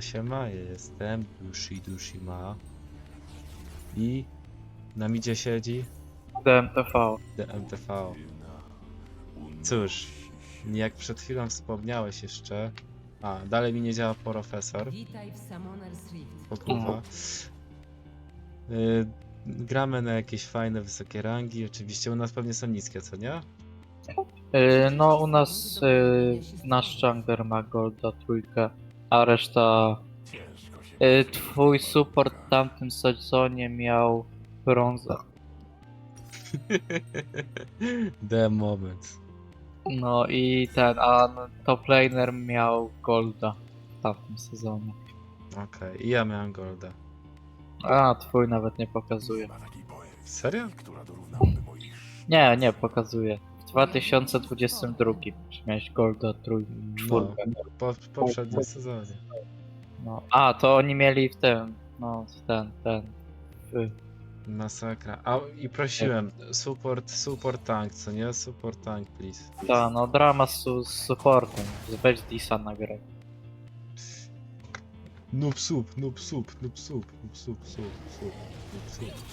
Siema, siema, ja jestem Dushi Dushima. I na midzie siedzi DMTV. DMTV. Cóż, jak przed chwilą wspomniałeś jeszcze. A, dalej mi nie działa profesor. Witaj w Summoner's Rift. Pokrywa. Y, gramy na jakieś fajne, wysokie rangi. Oczywiście u nas pewnie są niskie, co nie? Yy, no u nas yy, nasz jungler ma golda trójkę, a reszta... Yy, twój support w tamtym sezonie miał brązę. The moment. No i ten, a n- top laner miał golda w tamtym sezonie. Okej, i ja miałem golda. A, twój nawet nie pokazuje. Serio? Nie, nie pokazuje. W 2022 miałeś golda trój, No, czwórkę. po, w poprzednim sezonie. No. A, to oni mieli w tym, no w ten, ten. W, Masakra. A i prosiłem, support, support tank, co nie? Support tank, please. ta, no drama z, su- z supportem. Weź Disa nagraj. Noob sup, noob sup, noob sup, noob sup, sup, sup, noob sup.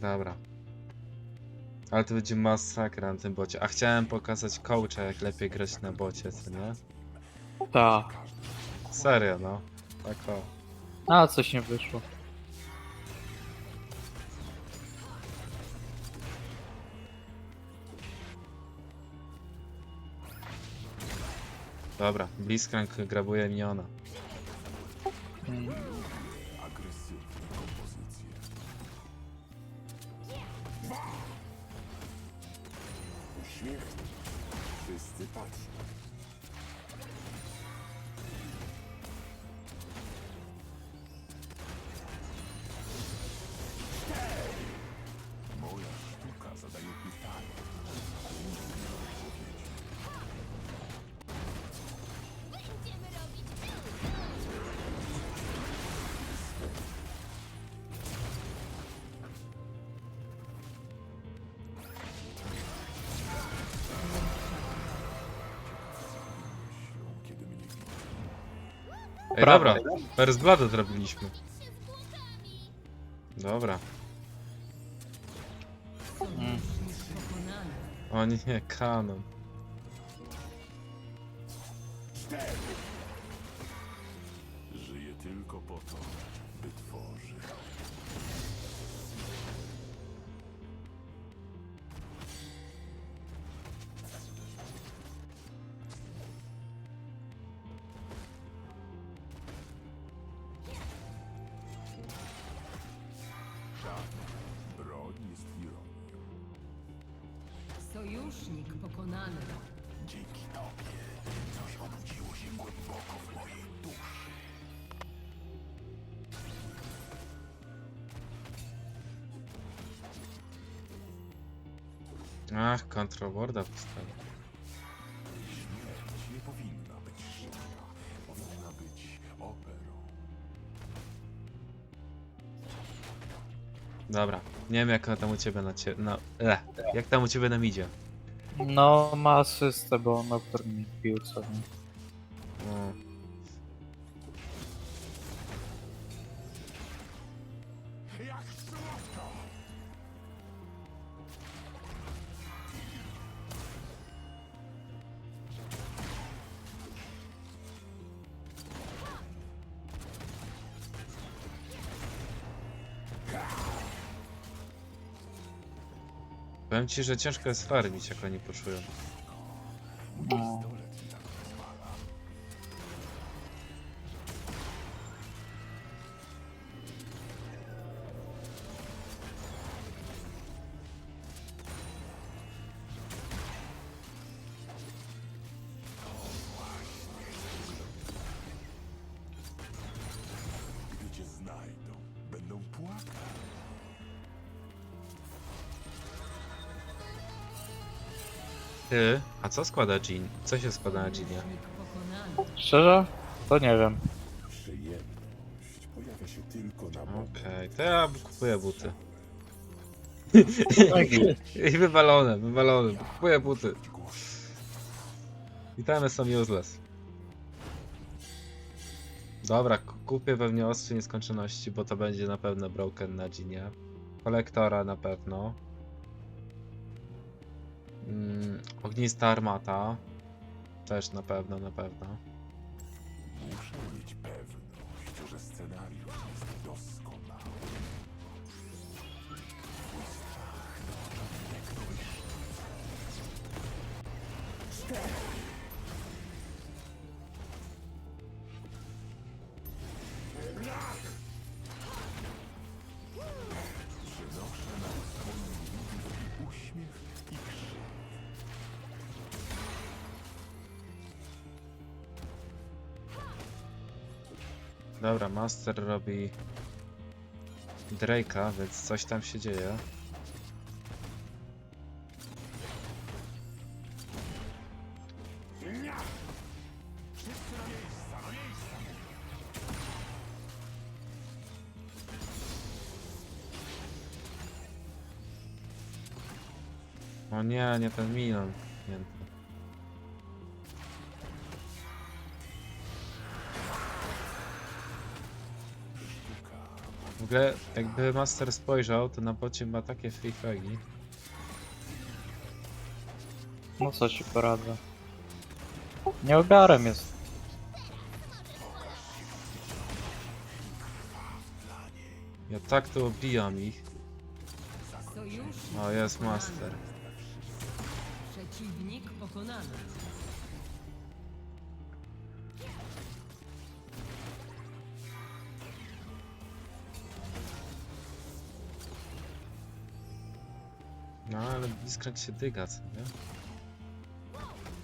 Dobra. Ale to będzie masakra na tym bocie. A chciałem pokazać coacha, jak lepiej grać na bocie, co nie? Ta. Serio, no. Tak o. A, coś nie wyszło. Dobra, Blitzcrank grabuje miniona. Mm. Wszyscy Ej, dobra, First Blood zrobiliśmy. Dobra. Mm. Pokonany. O nie, kanon. Sojusznik pokonany. Dzięki tobie coś obudziło się głęboko w mojej duszy. Ach, Control Warda postawił. Nie wiem jak tam u ciebie na cie... Jak tam u ciebie na midzie. No, ma asystę, bo on opór mi wbił Powiem ci, że ciężko jest farmić jak oni poczują. Co składa Jean? Co się składa na Jeanie? Szczerze? To nie wiem. Przyjemność pojawia się tylko na moment. Okej, to ja kupuję buty. I wywalone, wywalone. Kupuję buty. Witamy są useless. Dobra, ku- kupię pewnie ostrze nieskończoności, bo to będzie na pewno broken na ginie. Kolektora na pewno. Mm, ognista armata. Też na pewno, na pewno. Muszę Dobra, Master robi Drake'a, więc coś tam się dzieje. O nie, nie ten Milan. Ogóle, jakby Master spojrzał, to na bocie ma takie free fragi. No co ci poradzę. Nie ogarem jest. Ja tak to obijam ich. O, jest. Master. Przeciwnik pokonany. Ale Diskręć się dyga, co nie?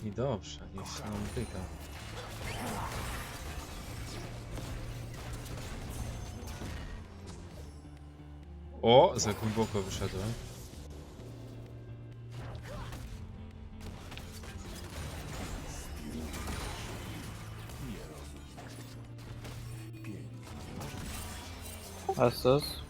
I dobrze, niech się nam dyga. O, za głęboko wyszedłem. SS.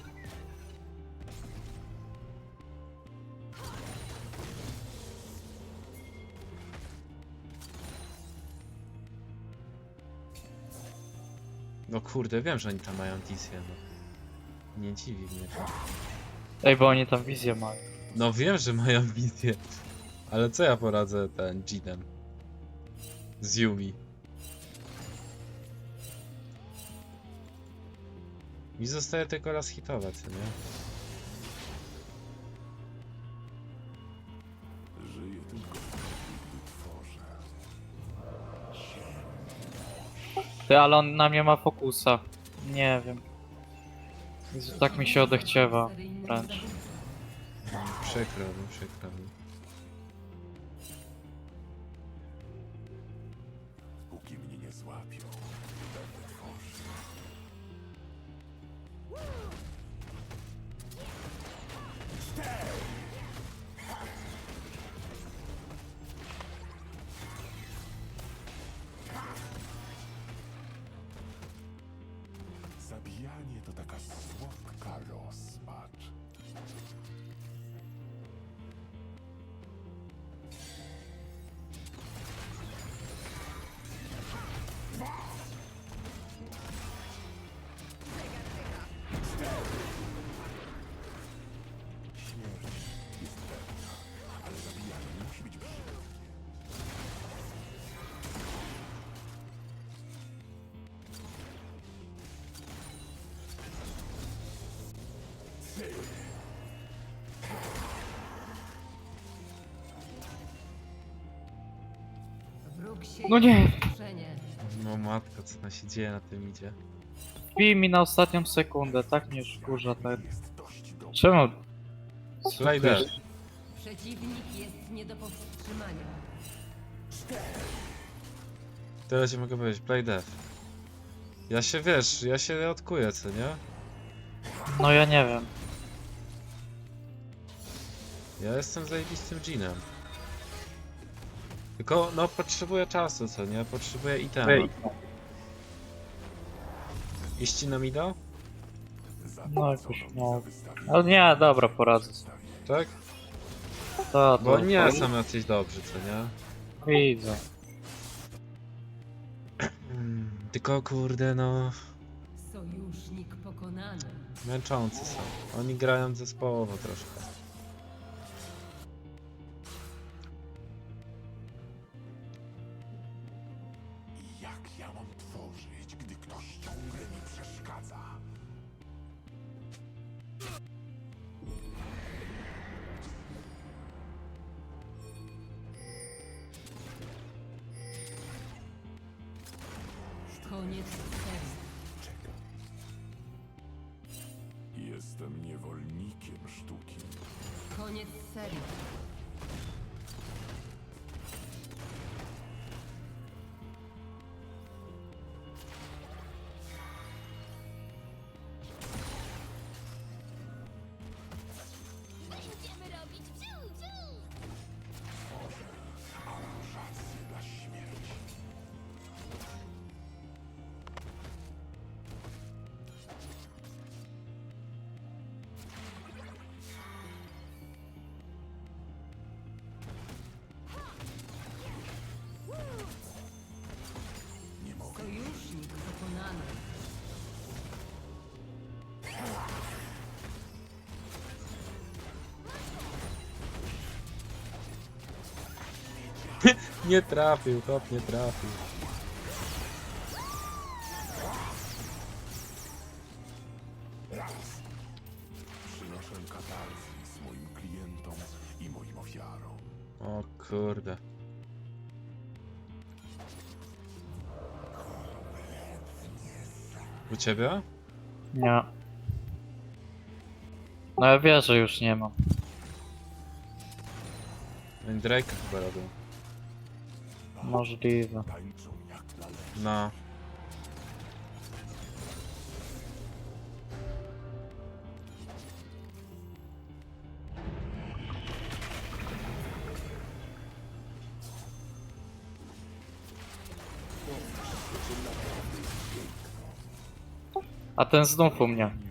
Kurde, wiem, że oni tam mają Disję, no. Nie dziwi mnie. Ej, bo oni tam wizję mają. No wiem, że mają wizję. Ale co ja poradzę ten Jinem? Z Yumi. Mi zostaje tylko raz hitować, nie? Ty, ale on na mnie ma fokusa. Nie wiem. Tak mi się odechciewa. Wręcz. Przykro mi, przykro mi. No nie. No matka, co tam się dzieje na tym idzie? Wbij mi na ostatnią sekundę, tak mnie wkurza ten. Czemu? Dead. Przeciwnik jest nie do powstrzymania. Tyle ci mogę powiedzieć, play death. Ja się, wiesz, ja się odkuję, co nie? No ja nie wiem. Ja jestem zajebistym Jeanem. Tylko, no, potrzebuję czasu, co nie? Potrzebuję itema. Iść ci na mida? No jakoś no. Ale nie, dobra, poradzę. sobie. Tak? To, Bo to, nie to, są jacyś dobrzy, co nie? Widzę. Mm, Tylko kurde, no... Sojusznik pokonany. Męczący są. Oni grają zespołowo troszkę. Koniec serii. Nie trafił, top nie trafił. Przynoszę katarzis moim klientom i moim ofiarom. O kurde. U ciebie? Nie. No ja wierzę już nie mam. Drake chyba robił. Możliwe. No. A ten znów u mnie.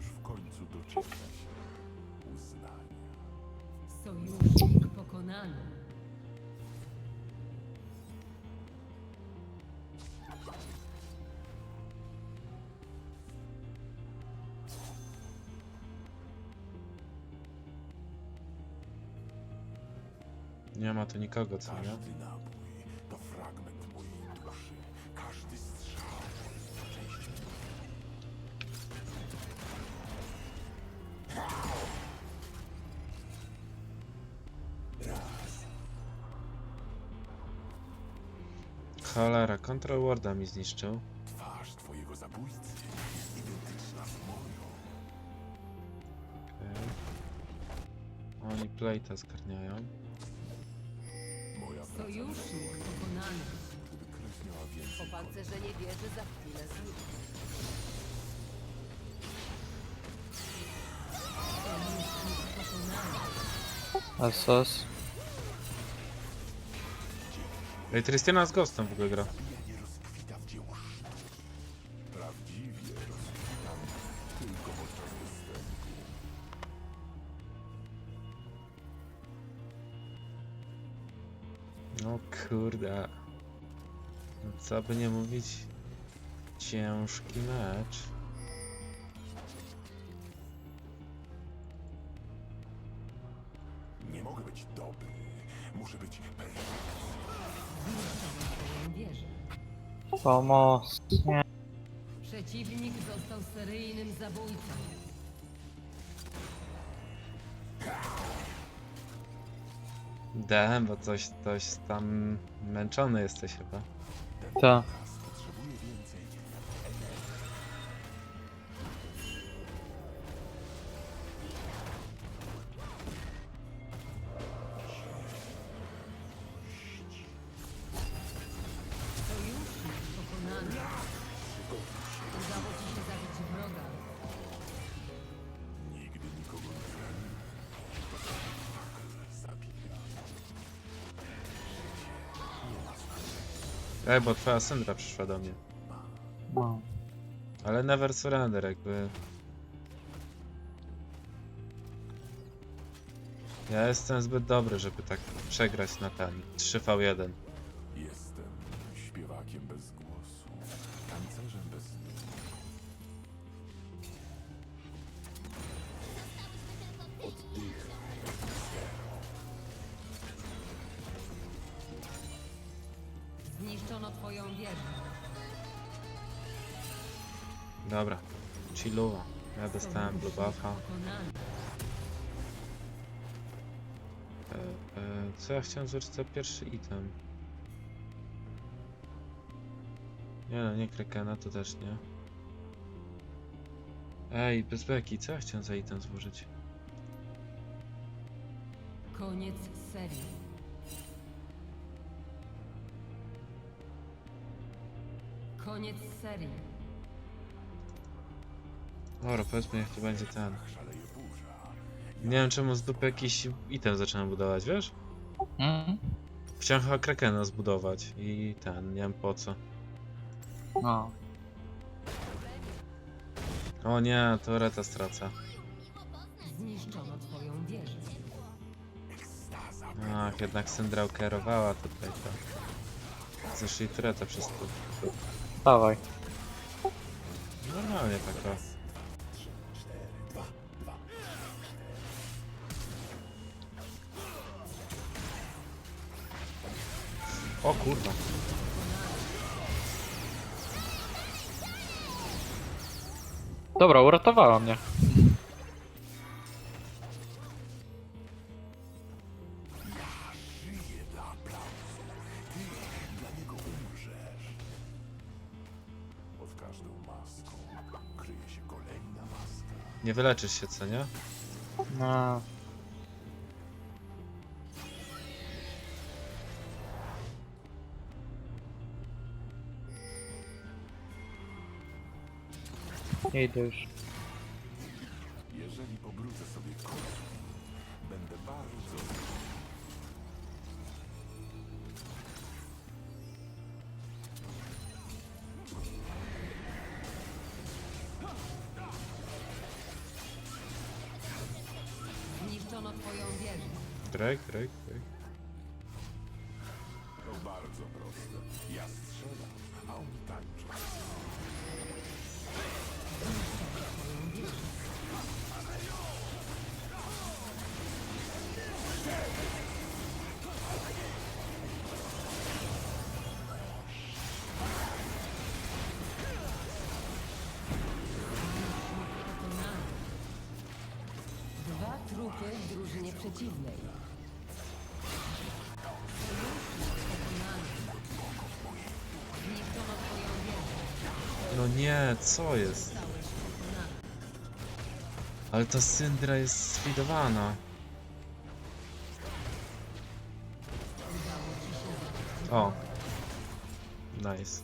Ma tu nikogo, co nie? Każdy nabój to fragment mojej duszy. Każdy strzał to część mnie. Cholera, Control Warda mi zniszczył. Twarz twojego zabójcy jest identyczna z moją. Okej. Oni Plate'a zgarniają. Sojusznik pokonany. gdyby krew miała więcej. Opancerzenie wieży za chwilę zniknie. Sojusznik pokonany. SS. Ej, Trystiana z Ghostem w ogóle gra. Co by nie mówić. Ciężki mecz. Nie mogę być dobry. Muszę być perfekcyjny. Wieżę. Pomoc. Nie. Przeciwnik został seryjnym zabójcą. DM, bo coś, coś tam męczony jesteś chyba. Ta. Ej, bo twoja syndra przyszła do mnie. No. Ale never surrender jakby. Ja jestem zbyt dobry, żeby tak przegrać na ten 3v1. Chilluwa. Ja dostałem blue buffa. E, co ja chciałem złożyć za pierwszy item? Nie no, nie Krakena, to też nie. Ej, bez beki, co ja chciałem za item złożyć? Koniec serii. Koniec serii. Dobra, powiedzmy, niech to będzie ten. Nie wiem czemu z dupy jakiś item zacząłem budować, wiesz? Mm? Chciałem chyba Krakena zbudować i ten, nie wiem po co. No. O nie, to Reta straca. Zniszczono twoją wieżę. Ach, jednak Syndra kierowała tutaj to. Zeszli Tureta przez to. Dawaj. Normalnie tak o. kurwa. Dobra, uratowała mnie. Nie wyleczysz się, co nie? No. Idę już. Jeżeli pobrudzę sobie kostki, będę bardzo Zniszczono twoją wieżę. Drake, Drake, Drake. To bardzo proste. Ja strzelam, a on tańczy. Przeciwnej. No nie, co jest? Ale ta Syndra jest sfidowana. O. Nice.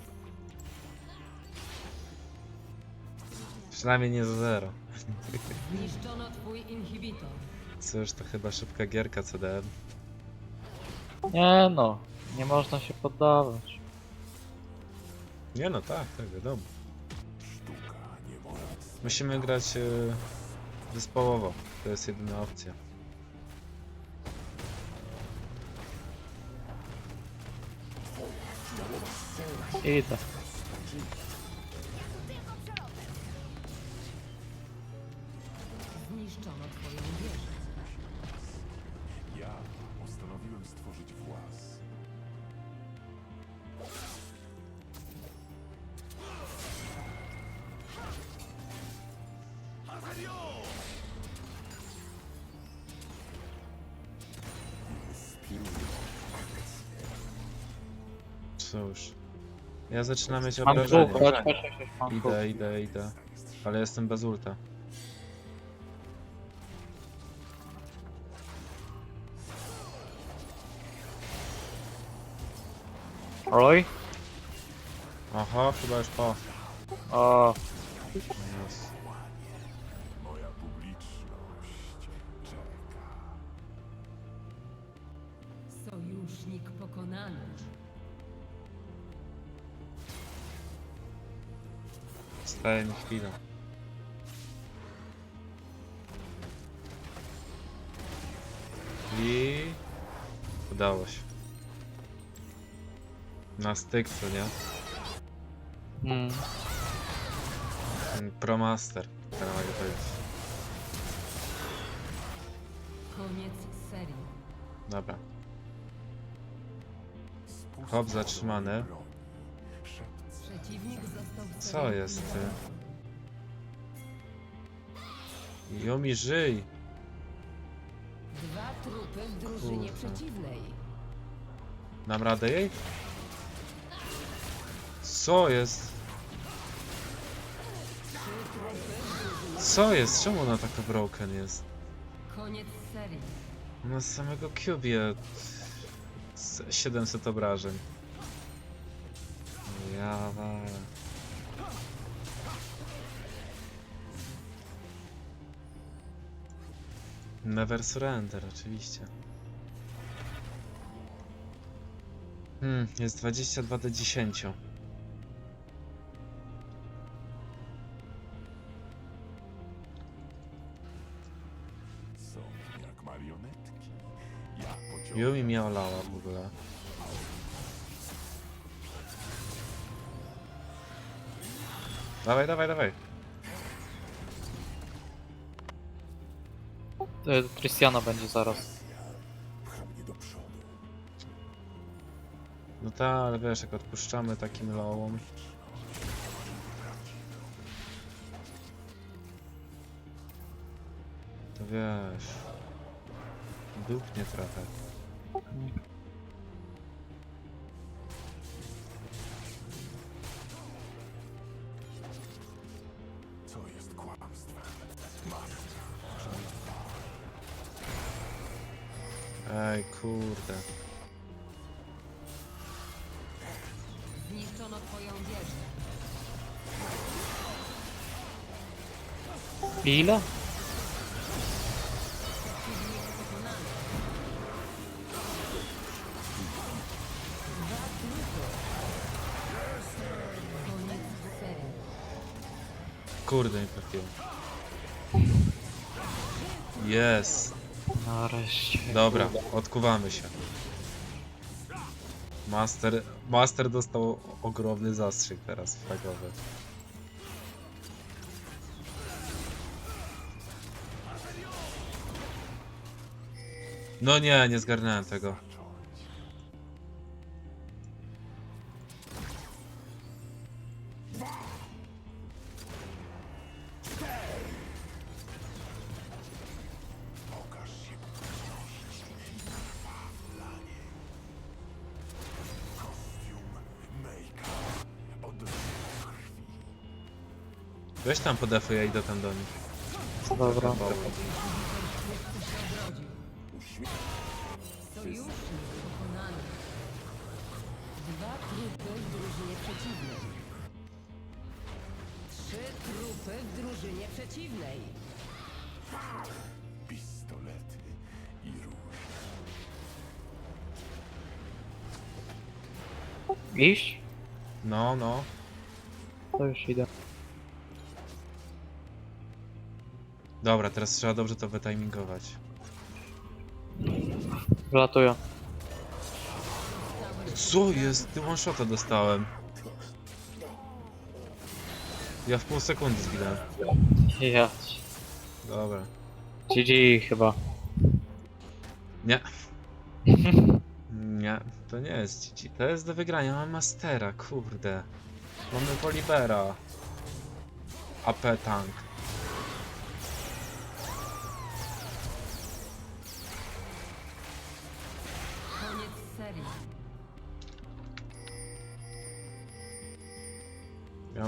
Przynajmniej nie za zero. Zniszczono twój inhibitor. Cóż, to chyba szybka gierka CDM. Nie no, nie można się poddawać. Nie no, tak, tak, wiadomo. Musimy grać e, zespołowo. To jest jedyna opcja. Idę. Cóż. Ja zaczynam mieć Mam dwóch, obrażenia. chodź, chodź, chodź, chodź, mam dwóch. Idę, idę, idę. Ale jestem bez ulta. Oj. Oho, chyba już po. O, Staje mi chwilę. Udało się. Na styk, co nie? Mm. Promaster, teraz mogę powiedzieć. Koniec serii. Dobra. Hop zatrzymany. Co jest ty? Yumi, żyj! Dwa trupy w drużynie Kurwa. przeciwnej. Dam radę jej? Co jest? Co jest? Czemu ona taka broken jest? Koniec serii. Na samego Cubie 700 obrażeń. Ja walę. Never surrender, oczywiście. Hmm, jest 22 do 10. są jak marionetki. Ja pociągam Yumi olała w ogóle. Dawaj, dawaj, dawaj. Y, Tristiana będzie zaraz. No tak, ale wiesz, jak odpuszczamy takim lołom. To wiesz. Dupnie trochę. Serii. Kurde, nie trafiłem. Jest. Nareszcie. Dobra, odkuwamy się. Master, Master dostał ogromny zastrzyk teraz flagowy. No nie, nie zgarnąłem tego. Weź tam po defu, ja idę tam do nich. Dobra. Boły. Sojusznik pokonany. Dwa trupy w drużynie przeciwnej. Trzy trupy w drużynie przeciwnej. Pistolety i róż. Iść? No, no. To już idę. Dobra, teraz trzeba dobrze to wytimingować. Wlatuję. Co jest? Ty one shota dostałem. Ja w pół sekundy zginąłem. Jać. Dobra. GG chyba. Nie. Nie, to nie jest GG. To jest do wygrania. Mam Mastera, kurde. Mamy Polibera. AP tank.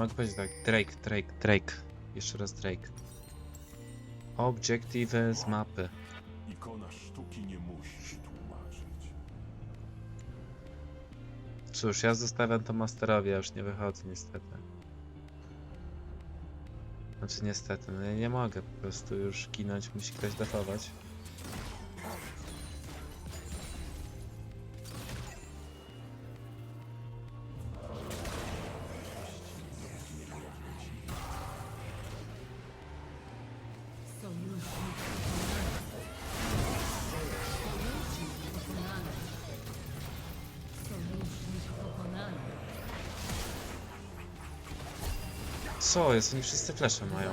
Mogę powiedzieć tak. Drake, Drake, Drake. Jeszcze raz Drake. Objective z mapy. Ikona sztuki nie musi się tłumaczyć. Cóż, ja zostawiam to Masterowi, ja już nie wychodzę niestety. Znaczy niestety, no ja nie mogę po prostu już ginąć, musi ktoś defować. Co jest? Oni wszyscy flesze mają.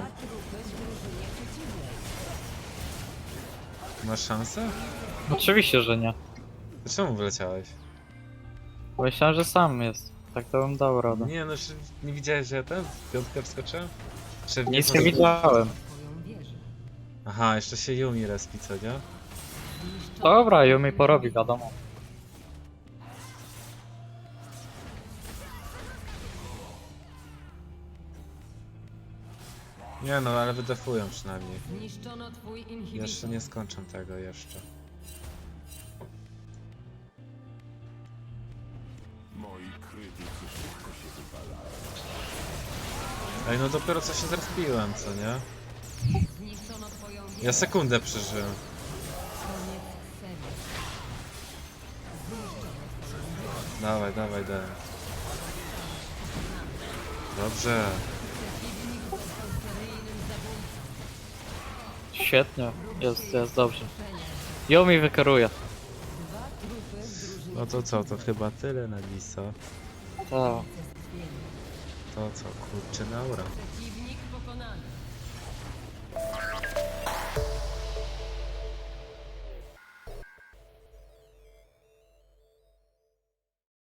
Masz szansę? Oczywiście, że nie. Dlaczego wyleciałeś? Myślałem, że sam jest. Tak to bym dał radę. Nie, no nie widziałeś, że ja ten? Piątkę wskoczyłem? Że Nic nie widziałem. Aha, jeszcze się Yumi respi, co nie? Dobra, Yumi porobi, wiadomo. Nie no, ale wydefują przynajmniej. Zniszczono twój inhibitor. Jeszcze nie skończę tego jeszcze. Moi krytycy szybko się wypalają. Ej, no dopiero co się zrespiłem, co nie? Ja sekundę przeżyłem. Dawaj, dawaj, dawaj. Dobrze. Świetnie, jest, jest dobrze. Yumi wykeruje. Dwa trupy w drużynie No to co, to chyba tyle na Lisa. Tak. To co, kurczę, naura.